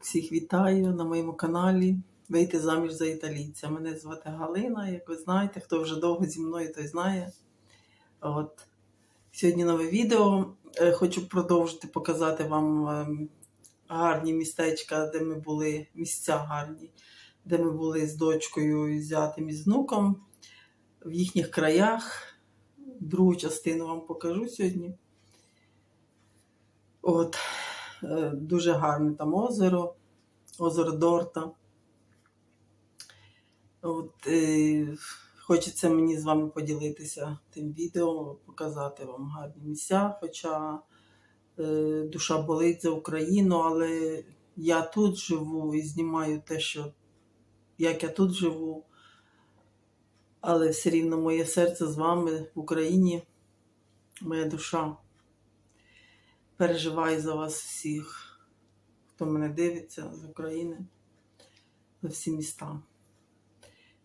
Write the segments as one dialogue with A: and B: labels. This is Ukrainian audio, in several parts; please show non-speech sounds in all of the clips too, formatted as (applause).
A: Всіх вітаю на моєму каналі. Вийти заміж за італійця. Мене звати Галина, як ви знаєте, хто вже довго зі мною, той знає. От. Сьогодні нове відео. Е, Хочу продовжити показати вам ем, гарні містечка, де ми були, місця гарні, де ми були з дочкою, з зятем і з внуком в їхніх краях. Другу частину вам покажу сьогодні. От. Е, Дуже гарне там озеро, озеро Дорта. От, е, хочеться мені з вами поділитися тим відео, показати вам гарні місця, хоча е, душа болить за Україну, але я тут живу і знімаю те, що як я тут живу, але все рівно моє серце з вами в Україні, моя душа переживаю за вас всіх, хто мене дивиться з України, за всі міста.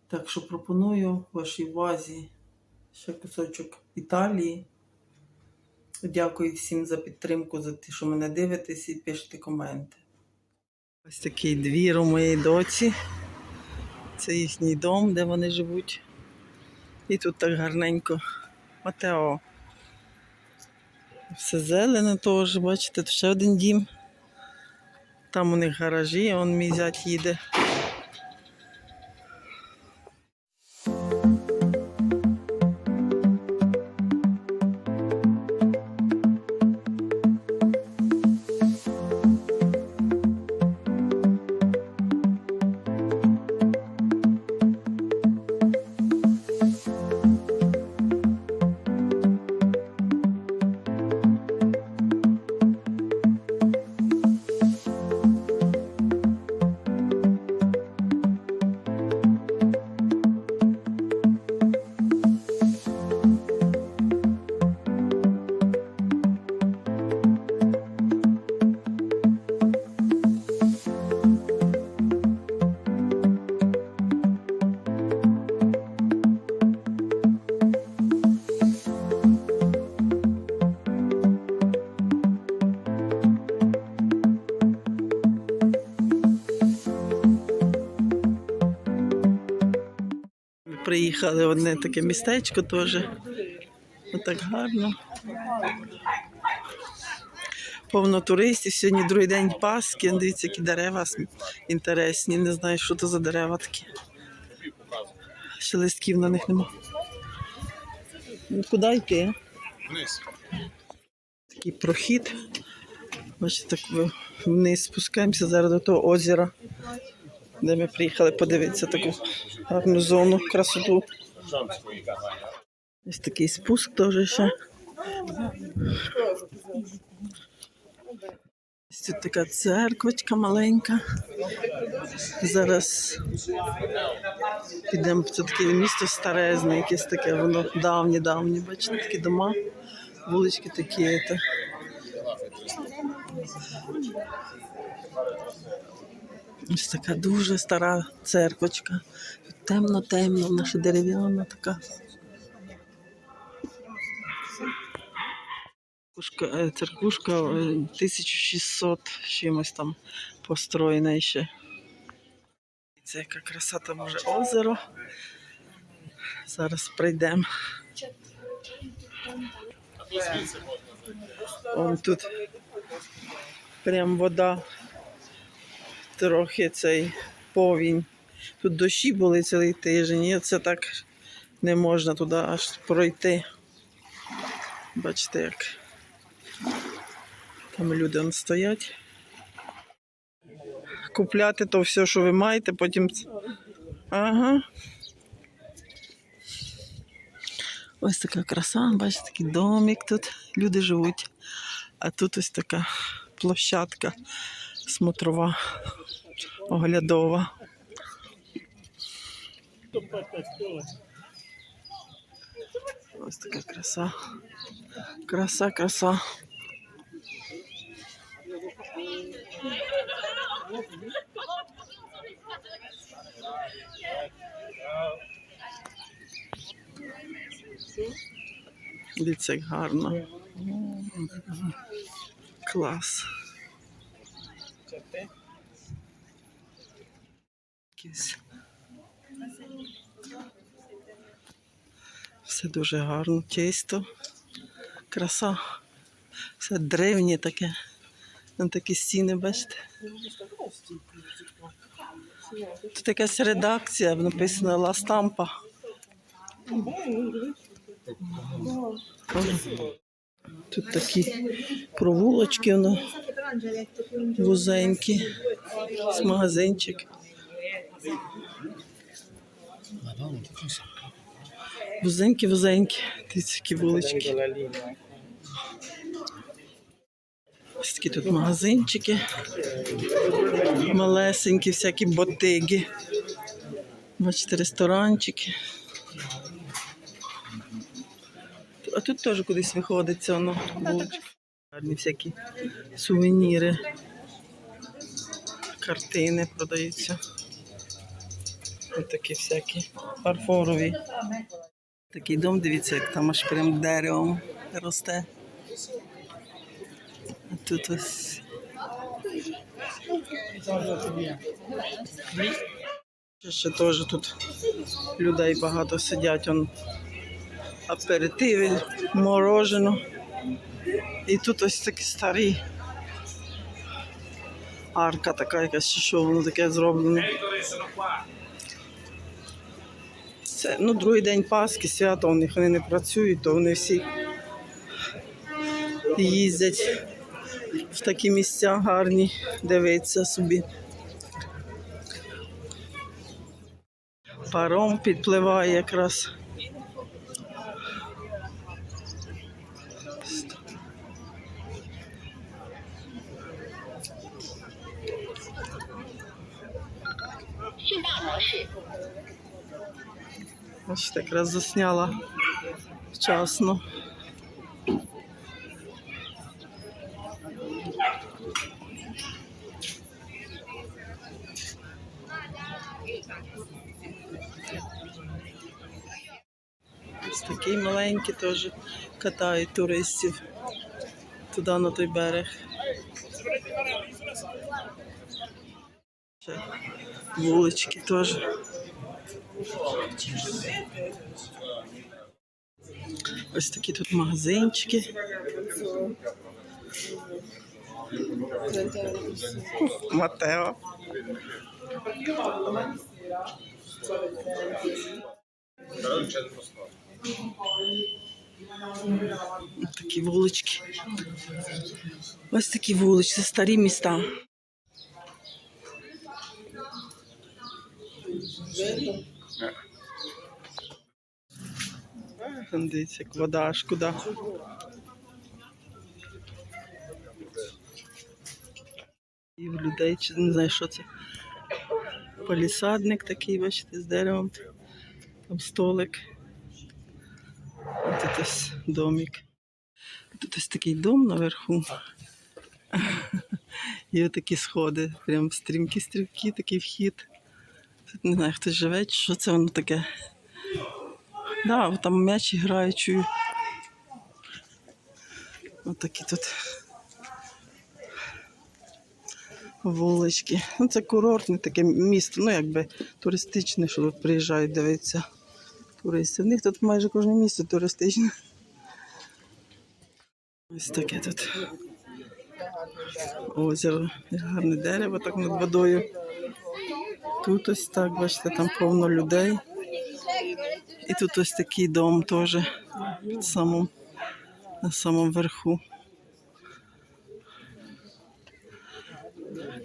A: Так що пропоную вашій увазі ще кусочок Італії. Дякую всім за підтримку, за те, що мене дивитесь і пишете коменти. Ось такий двір у моєї доці. Це їхній дом, де вони живуть. І тут так гарненько. Матео. Все зелене теж, бачите, ще один дім. Там у них гаражі, он мій зять їде. Приїхали в одне таке містечко теж. Отак гарно. Повно туристів. Сьогодні другий день Пасхи. Дивіться, які дерева інтересні. Не знаю, що це за дерева такі. Ще листків на них нема. Куди йти?
B: Вниз.
A: Такий прохід. Бачите, так вниз спускаємося зараз до того озера, де ми приїхали подивитися таку гарну зону, красоту. Ось такий спуск теж ще. Ось тут така церквочка маленька. Зараз підемо. Це таке місто старезне, якесь таке, воно давнє, давнє. Бачите, такі дома, вулички такі. Ось така дуже стара церквочка. Темно-темно, ще дерев'яна така. Церквушка, е, церквушка е, 1600 чимось там построєна ще. Це яка краса там уже озеро. Зараз прийдемо. Вон тут прям вода. Трохи цей повінь. Тут дощі були цілий тиждень, і це так не можна туди аж пройти. Бачите, як там люди стоять. Купляти то все, що ви маєте, потім. Ага. Ось така краса, бачите, такий домик тут. Люди живуть. А тут ось така площадка смотрова, оглядова. Ось така краса. Краса, краса. Дивіться, як гарно. Клас. Все дуже гарно, чисто, краса. Все древнє таке. Там такі стіни, бачите. Тут якась редакція, написано Ла Стампа. Тут такі провулочки, воно вузенькі, з магазинчик. Вузенькі, вузенькі, дивіться, які вулички. Ось такі тут магазинчики. Малесенькі, всякі ботиги. Бачите, ресторанчики. А тут теж кудись виходиться воно. вуличка. Гарні всякі сувеніри. Картини продаються. Ось такі всякі фарфорові. Такий дом, дивіться, як там аж прям деревом росте. А тут ось. Ще, теж тут людей багато сидять. Он аперитиви, морожено. І тут ось такі старі. Арка така якась, що воно таке зроблено. Це ну, другий день Пасхи, свято у них вони не працюють, то вони всі їздять в такі місця гарні, дивиться собі. Паром підпливає якраз. Ось якраз засняла вчасно. Ось такий маленький теж катають туристів туди на той берег. Вулички теж. Ось такі тут магазинчики. Матео. Ось такі вулички. Ось такі вулички, це старі міста. Там дивіться, як вода аж куди. І в людей, чи не знаю, що це. Полісадник такий, бачите, з деревом. Там столик. Тут ось домик. Тут ось такий дом наверху. І отакі сходи. Прям стрімкі-стрімкі, такий вхід. Тут не знаю, хтось живе, що це воно таке. Да, там м'яч грають, чую. Ось такі тут вулички. Ну, це курортне таке місто, ну якби туристичне, що тут приїжджають дивитися туристи. В них тут майже кожне місто туристичне. Ось таке тут озеро, гарне дерево так над водою. Тут ось так, бачите, там повно людей. І тут ось такий дом теж самим, на самому верху.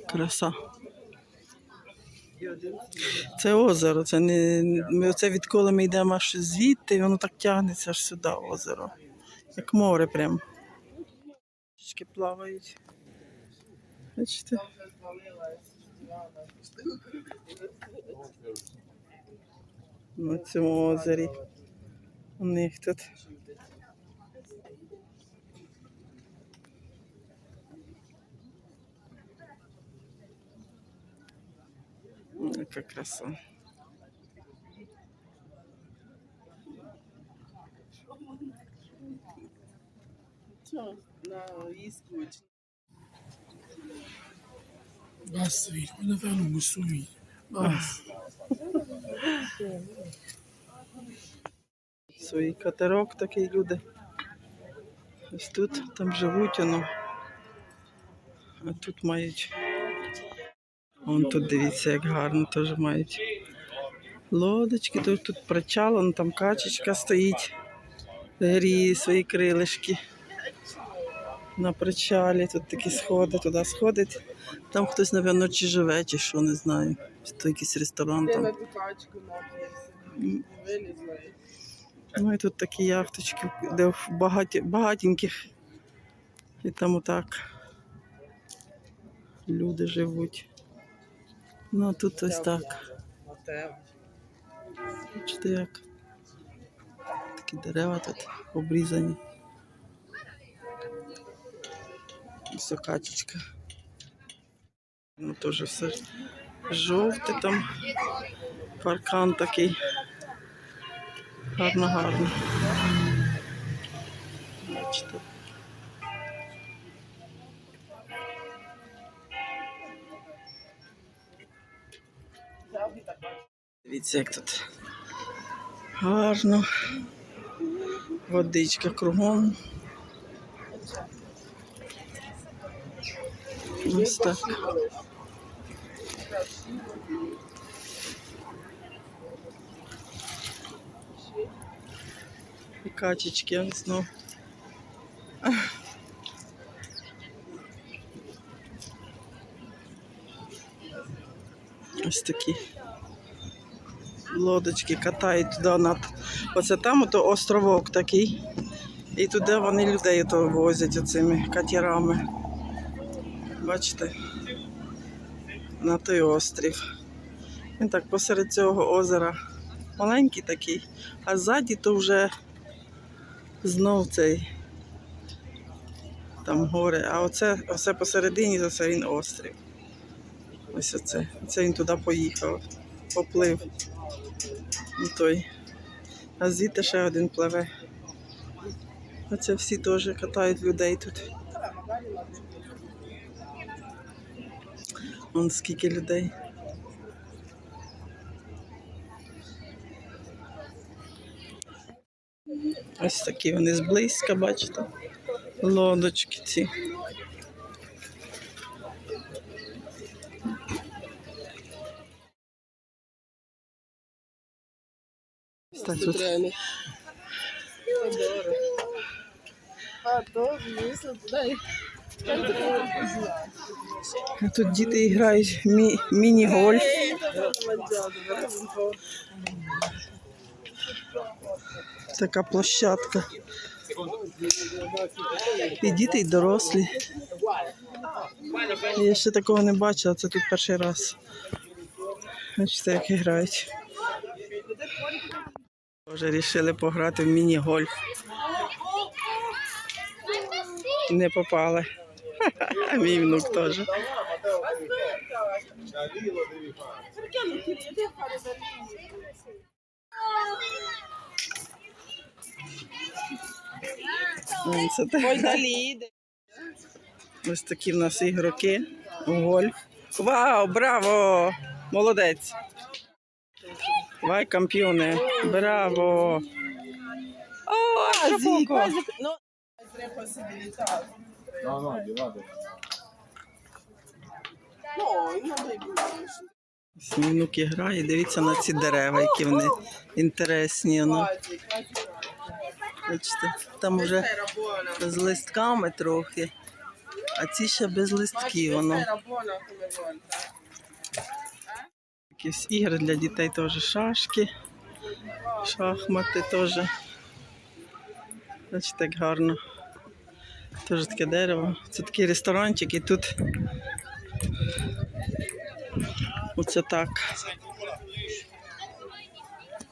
A: Краса. Це озеро, це не ми оце відколи ми йдемо аж звідти, і воно так тягнеться аж сюди озеро. Як море прям. Річки плавають. Бачите? На цьому озері. У них тут. Яка краса.
B: Basta, filho. Quando falo no sul, basta.
A: Свій катерок такий люди. Ось тут там живуть воно. А тут мають. Вон тут дивіться, як гарно теж мають. Лодочки, тут, тут причал, вон там качечка стоїть, гріє свої крилишки. На причалі тут такі сходи, туди сходить. Там хтось, напевно, чи живе, чи що, не знаю. То якийсь ресторан там. Ну і тут такі яхточки, де в багаті, багатеньких. І там отак люди живуть. Ну а тут ось так. Бачите як. Такі дерева тут обрізані. Ось качечка. Ну теж все жовте там. Паркан такий. Гарно, гарно. Бачите. Дивіться, як тут гарно. Водичка кругом. Ось так. Качечки ось знов. Ось такі лодочки катають туди над. Оце там ото островок такий. І туди вони людей то возять оцими катерами. Бачите? На той острів. Він так посеред цього озера маленький такий, а ззаді то вже знов цей там гори. А оце, оце посередині, то це він острів. Ось оце. Це він туди поїхав, поплив. Ну, той. А звідти ще один пливе. Оце всі теж катають людей тут. Вон скільки людей. Ось такі вони зблизька, бачите? Лодочки ці. Так тут. Тут діти грають мі- міні-гольф. Така площадка. І діти, і дорослі. Я ще такого не бачила, це тут перший раз. Бачите, як грають. Вже вирішили пограти в міні-гольф. Не попали. (laughs) Мій внук теж. Ось
B: йде.
A: Ось такі в нас ігроки гольф. Вау, браво! Молодець! Вай, кампіони! Браво! О, Азіко!
B: азік. Ну. Ну,
A: грає, дивіться на ці дерева, які вони інтересні. Ну. Бачите, там
B: buona.
A: з листками трохи, а ці ще без листків. Воно. Якісь ігри для дітей теж шашки, шахмати теж. Бачите, як гарно. Теж таке дерево. Це такий ресторанчик і тут. Оце так.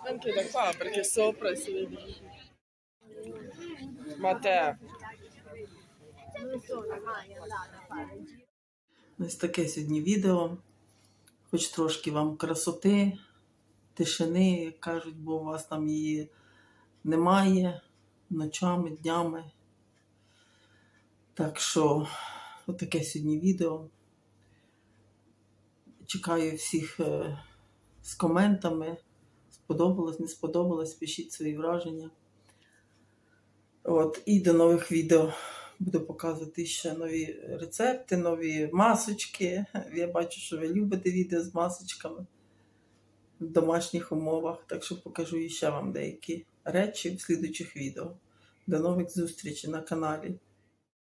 B: Anche da qua, perché sopra si vede. Matteo.
A: Ось таке сьогодні відео. Хоч трошки вам красоти, тишини, як кажуть, бо у вас там її немає ночами, днями. Так що, отаке сьогодні відео. Чекаю всіх е, з коментами, сподобалось, не сподобалось, пишіть свої враження. От, і до нових відео буду показувати ще нові рецепти, нові масочки. (laughs) Я бачу, що ви любите відео з масочками в домашніх умовах, так що покажу ще вам деякі речі в слідуючих відео. До нових зустрічей на каналі.